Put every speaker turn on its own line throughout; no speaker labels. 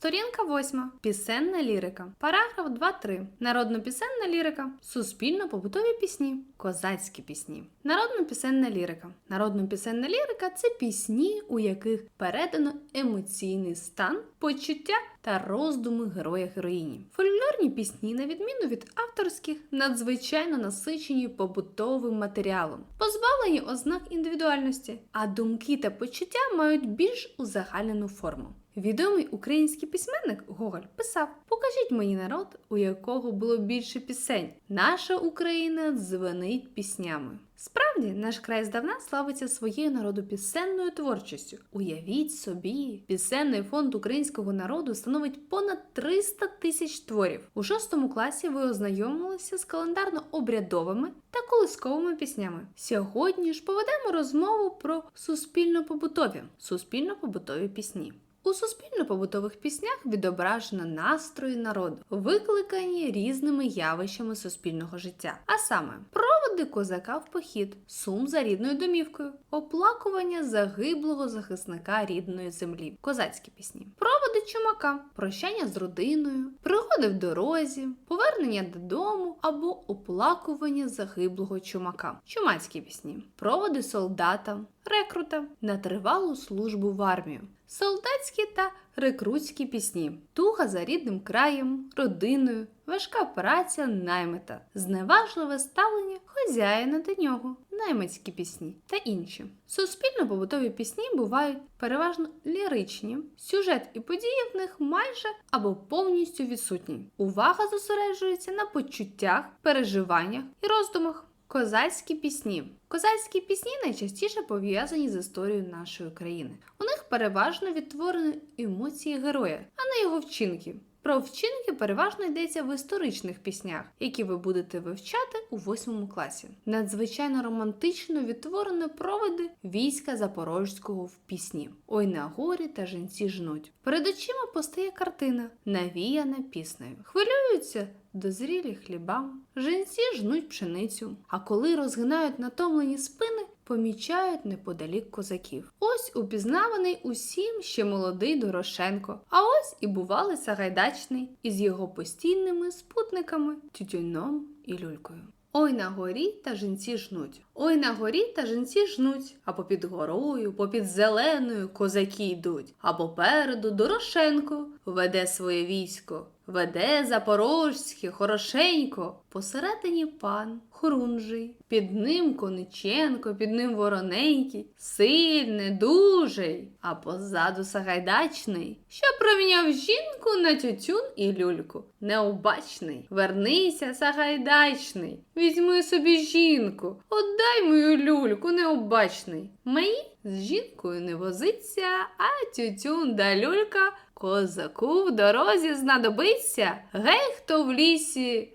Сторінка 8. Пісенна лірика. Параграф 2.3. Народно-пісенна лірика. Суспільно-побутові пісні. Козацькі пісні. Народно-пісенна лірика. Народно-пісенна лірика це пісні, у яких передано емоційний стан, почуття та роздуми героя героїні. Фольклорні пісні, на відміну від авторських, надзвичайно насичені побутовим матеріалом, позбавлені ознак індивідуальності, а думки та почуття мають більш узагальнену форму. Відомий український письменник Гоголь писав: Покажіть мені народ, у якого було більше пісень. Наша Україна дзвенить піснями. Справді, наш край здавна славиться своєю народопісенною творчістю. Уявіть собі, пісенний фонд українського народу становить понад 300 тисяч творів. У шостому класі ви ознайомилися з календарно-обрядовими та колисковими піснями. Сьогодні ж поведемо розмову про суспільно-побутові, суспільно-побутові пісні. У суспільно-побутових піснях відображено настрої народу, викликані різними явищами суспільного життя, а саме проводи козака в похід, сум за рідною домівкою, оплакування загиблого захисника рідної землі, козацькі пісні, проводи чумака, прощання з родиною, пригоди в дорозі, повернення додому або оплакування загиблого чумака, чумацькі пісні, проводи солдата, рекрута на тривалу службу в армію. Солдатські та рекрутські пісні, туга за рідним краєм, родиною, важка праця наймита, зневажливе ставлення хазяїна до нього, наймицькі пісні та інші. Суспільно-побутові пісні бувають переважно ліричні, сюжет і події в них майже або повністю відсутні. Увага зосереджується на почуттях, переживаннях і роздумах. Козацькі пісні. Козацькі пісні найчастіше пов'язані з історією нашої країни. У них переважно відтворені емоції героя, а не його вчинки. Про вчинки переважно йдеться в історичних піснях, які ви будете вивчати у восьмому класі. Надзвичайно романтично відтворені проводи війська Запорозького в пісні. Ой на горі та жінці жнуть. Перед очима постає картина, навіяна піснею. Хвилюються дозрілі хліба, жінці жнуть пшеницю, а коли розгинають натомлені спини, помічають неподалік козаків. Ось упізнаваний усім ще молодий Дорошенко, а ось і бувалий Сагайдачний із його постійними спутниками Тютюном і люлькою. Ой на горі та жінці жнуть. Ой на горі та жінці жнуть, а попід горою, попід зеленою козаки йдуть, а попереду Дорошенко веде своє військо. Веде запорожське, хорошенько, посередині пан Хорунжий, під ним Кониченко, під ним Вороненький, сильний, дужий, а позаду Сагайдачний, що проміняв жінку на тютюн і люльку. Необачний, вернися, Сагайдачний, візьми собі жінку, отдай мою люльку, необачний. Мені з жінкою не возиться, а тютюн да люлька козаку в дорозі знадобиться. Гей, хто в лісі,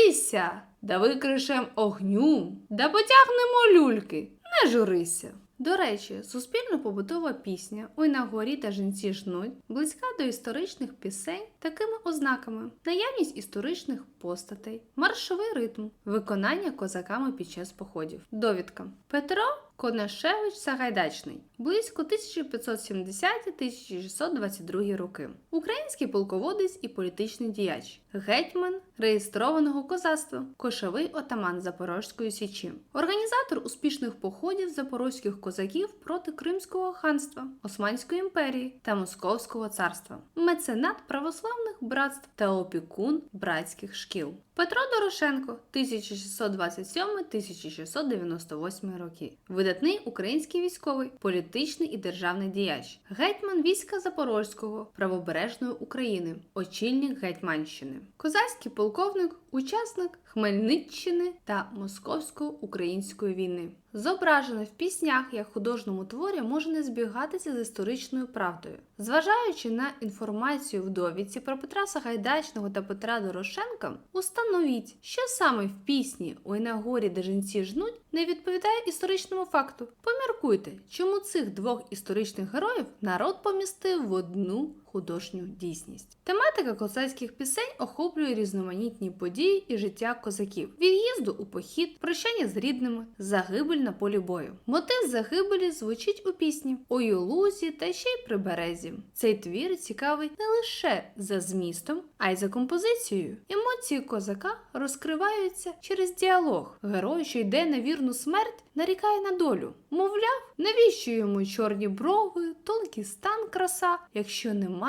озовися, да викришем огню, да потягнемо люльки, не журися. До речі, суспільно-побутова пісня Ой на горі та жінці жнуть близька до історичних пісень такими ознаками: наявність історичних постатей, маршовий ритм, виконання козаками під час походів. Довідка Петро Конашевич Сагайдачний близько 1570-1622 роки. Український полководець і політичний діяч, гетьман реєстрованого козацтва, кошовий отаман Запорозької січі, організатор успішних походів запорозьких козаків проти Кримського ханства, Османської імперії та Московського царства, меценат православних братств та опікун братських шкіл. Петро Дорошенко 1627-1698 роки. Видатний український військовий, політичний і державний діяч, гетьман війська Запорозького, правобережної України, очільник Гетьманщини, козацький полковник, учасник Хмельниччини та Московсько-української війни. Зображене в піснях як художньому творі може не збігатися з історичною правдою. Зважаючи на інформацію в довідці про Петра Сагайдачного та Петра Дорошенка, установіть, що саме в пісні Ой на де жінці жнуть не відповідає історичному факту. Поміркуйте, чому цих двох історичних героїв народ помістив в одну художню дійсність. Тематика козацьких пісень охоплює різноманітні події і життя козаків: від'їзду у похід, прощання з рідними, загибель на полі бою. Мотив загибелі звучить у пісні Ой у лузі та ще й при березі. Цей твір цікавий не лише за змістом, а й за композицією. Емоції козака розкриваються через діалог. Герой, що йде на вірну смерть, нарікає на долю. Мовляв, навіщо йому чорні брови, тонкий стан краса, якщо немає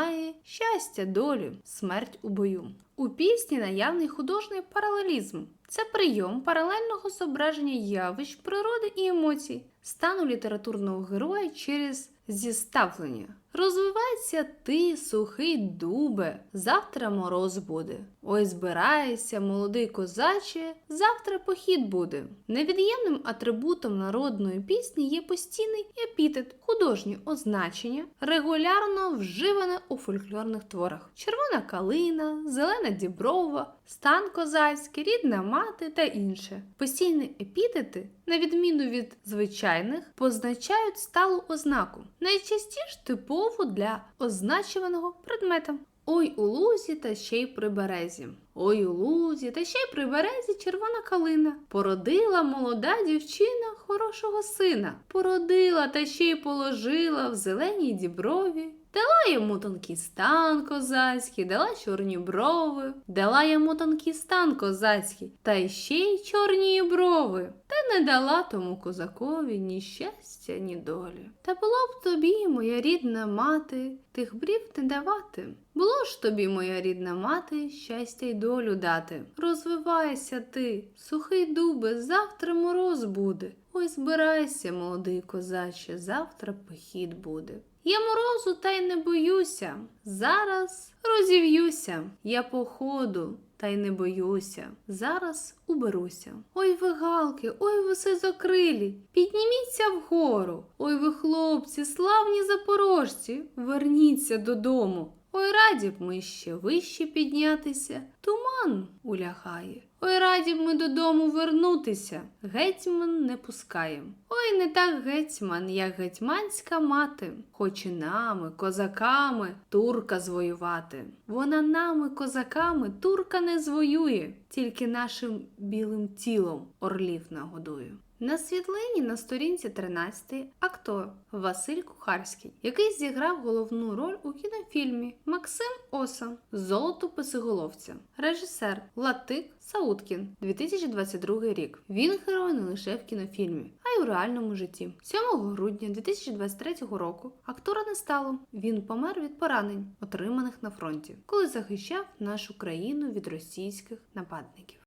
щастя, долю, смерть у бою. У пісні наявний художній паралелізм. Це прийом паралельного зображення явищ природи і емоцій, стану літературного героя через зіставлення. Розвивайся ти, сухий дубе, завтра мороз буде. Ой, збирайся, молодий козаче, завтра похід буде. Невід'ємним атрибутом народної пісні є постійний епітет, художнє означення, регулярно вживане у фольклорних творах: червона калина, зелена діброва, стан козацький, рідна мати та інше. Постійні епітети, на відміну від звичайних, позначають сталу ознаку, найчастіше типову для означуваного предмета. Ой у лузі та ще й при березі. Ой у лузі та ще й при березі червона калина. Породила молода дівчина хорошого сина. Породила та ще й положила в зеленій діброві. Дала йому тонкий стан козацький, дала чорні брови, дала йому тонкий стан козацький, та ще й чорні брови, та не дала тому козакові ні щастя, ні долі. Та було б тобі, моя рідна мати, тих брів не давати. Було ж тобі, моя рідна мати, щастя й долю дати. Розвивайся ти, сухий дубе, завтра мороз буде. Ой, збирайся, молодий козаче, завтра похід буде. Я морозу та й не боюся. Зараз розів'юся. Я походу та й не боюся. Зараз уберуся. Ой ви галки, ой ви сизокрилі, підніміться вгору. Ой ви хлопці, славні запорожці, верніться додому. Ой, раді б ми ще вище піднятися, туман улягає. Ой, раді б ми додому вернутися, гетьман не пускає. Ой, не так гетьман, як гетьманська мати, хоче нами, козаками, турка звоювати. Вона нами, козаками, турка не звоює, тільки нашим білим тілом орлів нагодує. На світлині на сторінці 13 актор Василь Кухарський, який зіграв головну роль у кінофільмі Максим Оса Золото писиголовця, режисер Латик Сауткін 2022 рік. Він герой не лише в кінофільмі, а й у реальному житті. 7 грудня 2023 року актора не стало. Він помер від поранень, отриманих на фронті, коли захищав нашу країну від російських нападників.